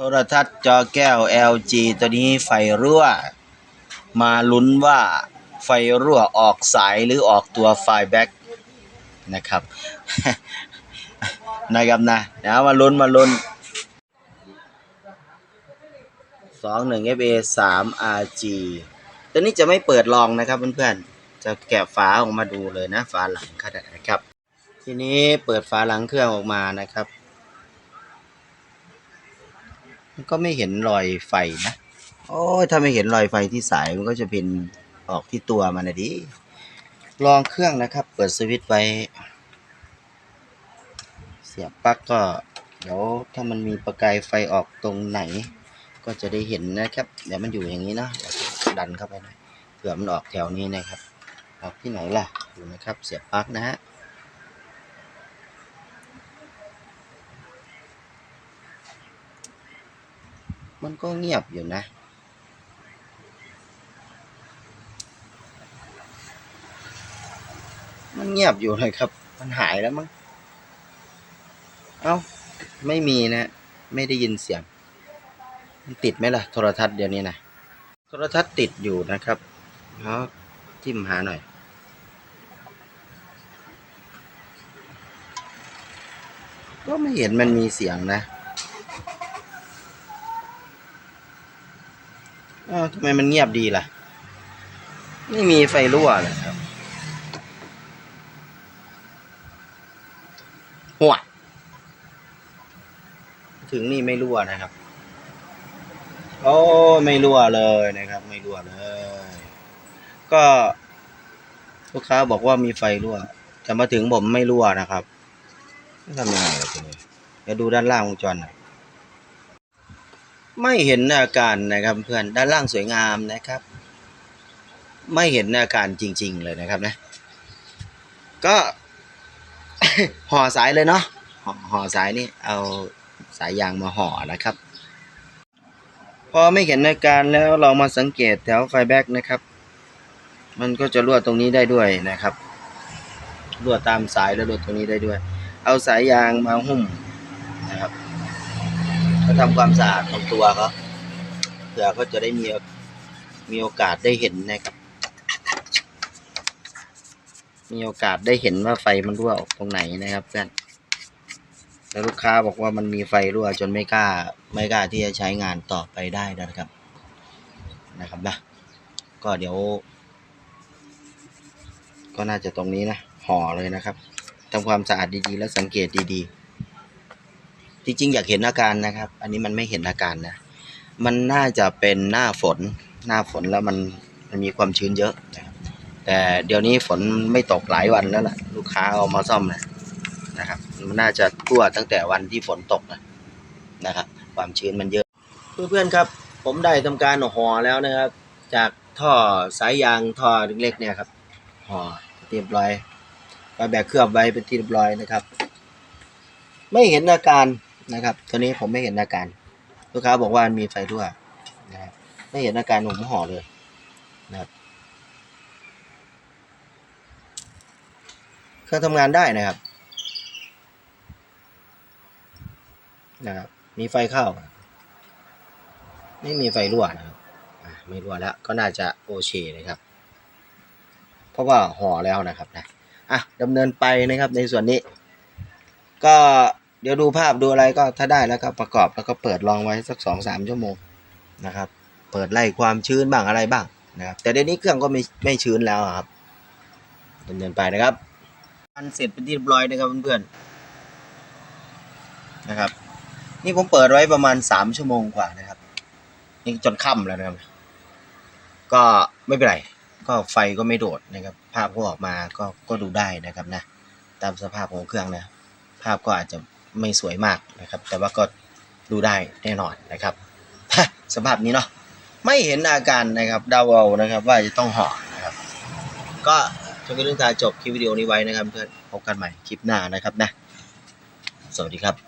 โทรทัศน์จอแก้ว LG ตัวนี้ไฟรั่ว มาลุ้นว่าไฟรั่วออกสายหรือออกตัวไฟแบ็กนะครับ นะครับนะเดี๋ยวมาลุ้นมาลุ้นสองหนึ่ง FA สาม RG ตัวนี้จะไม่เปิดลองนะครับเพื่อนๆ จะแกะฝาออกมาดูเลยนะ ฝาหลังขนาดนะครับ ทีนี้เปิดฝาหลังเครื่องออกมานะครับ มันก็ไม่เห็นรอยไฟนะ โอ้ยถ้าไม่เห็นรอยไฟที่สายมันก็จะเป็นออกที่ตัวมันนะดิ ลองเครื่องนะครับ เปิดสวิตช์ไว้ เสียบปลั๊กก็เดี๋ยวถ้ามันมีประกายไฟออกตรงไหน ก็จะได้เห็นนะครับ เดี๋ยวมันอยู่อย่างนี้นะดันเข้าไปนะเผื่อมันออกแถวนี้นะครับออกที่ไหนล่ะดูนะครับ เสียบปลั๊กนะฮะ มันก็เงียบอยู่นะมันเงียบอยู่เลยครับ มันหายแล้วมั้ง เอ้า ไม่มีนะ ไม่ได้ยินเสียง มันติดไหมล่ะ โทรทัศน์เดี๋ยวนี้นะ โทรทัศน์ติดอยู่นะครับเอาจิ้มหาหน่อย ก็ไม่เห็นมันมีเสียงนะ อ้าวทำไมมันเงียบดีล่ะ ไม่มีไฟรั่วเลยครับหัวถึงนี่ไม่รั่วนะครับ โอ้ไม่รั่วเลยนะครับ ไม่รั่วเลย ก็ลูกค้าบอกว่ามีไฟรั่ว แต่มาถึงผมไม่รั่วนะครับทำยังไงล่ะทีนี้เดี๋ยวดูด้านล่างวงจรหน่อย ไม่เห็นอาการนะครับเพื่อนด้านล่างสวยงามนะครับ ไม่เห็นอาการจริง ๆ เลยนะครับนะ ก็ห่อสายเลยเนาะห่อห่อสายนี่เอาสายยางมาห่อนะครับ พอไม่เห็นอาการแล้วเรามาสังเกตแถวไฟแบ็กนะครับ มันก็จะรั่วตรงนี้ได้ด้วยนะครับรั่วตามสายแล้วรั่วตรงนี้ได้ด้วย เอาสายยางมาหุ้ม เขาทำความสะอาดของตัวเขาเผื่อเขาจะได้มีมีโอกาสได้เห็นนะครับ มีโอกาสได้เห็นว่าไฟมันรั่วออกตรงไหนนะครับเพื่อนแล้วลูกค้าบอกว่ามันมีไฟรั่วจนไม่กล้า ไม่กล้าที่จะใช้งานต่อไปได้นะครับ นะครับนะก็เดี๋ยว ก็น่าจะตรงนี้นะห่อเลยนะครับทำความสะอาดดีๆ แล้วสังเกตดีๆ จริงอยากเห็นอาการนะครับ อันนี้มันไม่เห็นอาการนะ มันน่าจะเป็นหน้าฝน หน้าฝนแล้วมันมันมีความชื้นเยอะนะครับ แต่เดี๋ยวนี้ฝนไม่ตกหลายวันแล้วล่ะ ลูกค้าเอามาซ่อมนะนะครับ มันน่าจะทั่วตั้งแต่วันที่ฝนตกนะนะครับ ความชื้นมันเยอะ เพื่อนๆครับ ผมได้ทำการห่อแล้วนะครับ จากท่อสายยางท่อเล็กๆเนี่ยครับห่อเรียบร้อยไปแบกเคลือบไว้เป็นที่เรียบร้อยนะครับ ไม่เห็นอาการ นะครับ ตัวนี้ผมไม่เห็นอาการ ลูกค้าบอกว่ามีไฟรั่วนะครับไม่เห็นอาการผมห่อเลยนะครับเครื่องทำงานได้นะครับนะครับมีไฟเข้า ไม่มีไฟรั่วนะครับไม่รั่วแล้วก็น่าจะโอเคนะครับ เพราะว่าห่อแล้วนะครับนะอะดำเนินไปนะครับในส่วนนี้ ก็ เดี๋ยวดูภาพดูอะไรก็ถ้าได้แล้วก็ประกอบแล้วก็เปิดลองไว้สักสองสามชั่วโมงนะครับ เปิดไล่ความชื้นบ้างอะไรบ้างนะครับ แต่เดี๋ยวนี้เครื่องก็ไม่ไม่ชื้นแล้วครับดำเนินไปนะครับอันเสร็จเป็นที่เรียบร้อยนะครับเพื่อนๆนะครับ นี่ผมเปิดไว้ประมาณสามชั่วโมงกว่านะครับนี่จนค่ำแล้วนะครับ ก็ไม่เป็นไรก็ไฟก็ไม่โดดนะครับ ภาพก็ออกมาก็ก็ดูได้นะครับนะ ตามสภาพของเครื่องนะ ภาพก็อาจจะ ไม่สวยมากนะครับ แต่ว่าก็ดูได้แน่นอนนะครับสภาพนี้เนาะไม่เห็นอาการนะครับเดาเอานะครับ ว่าจะต้องห่อนะครับ ก็จะเป็นเรื่องการจบคลิปวิดีโอนี้ไว้นะครับเพื่อนพบกันใหม่คลิปหน้านะครับนะ สวัสดีครับ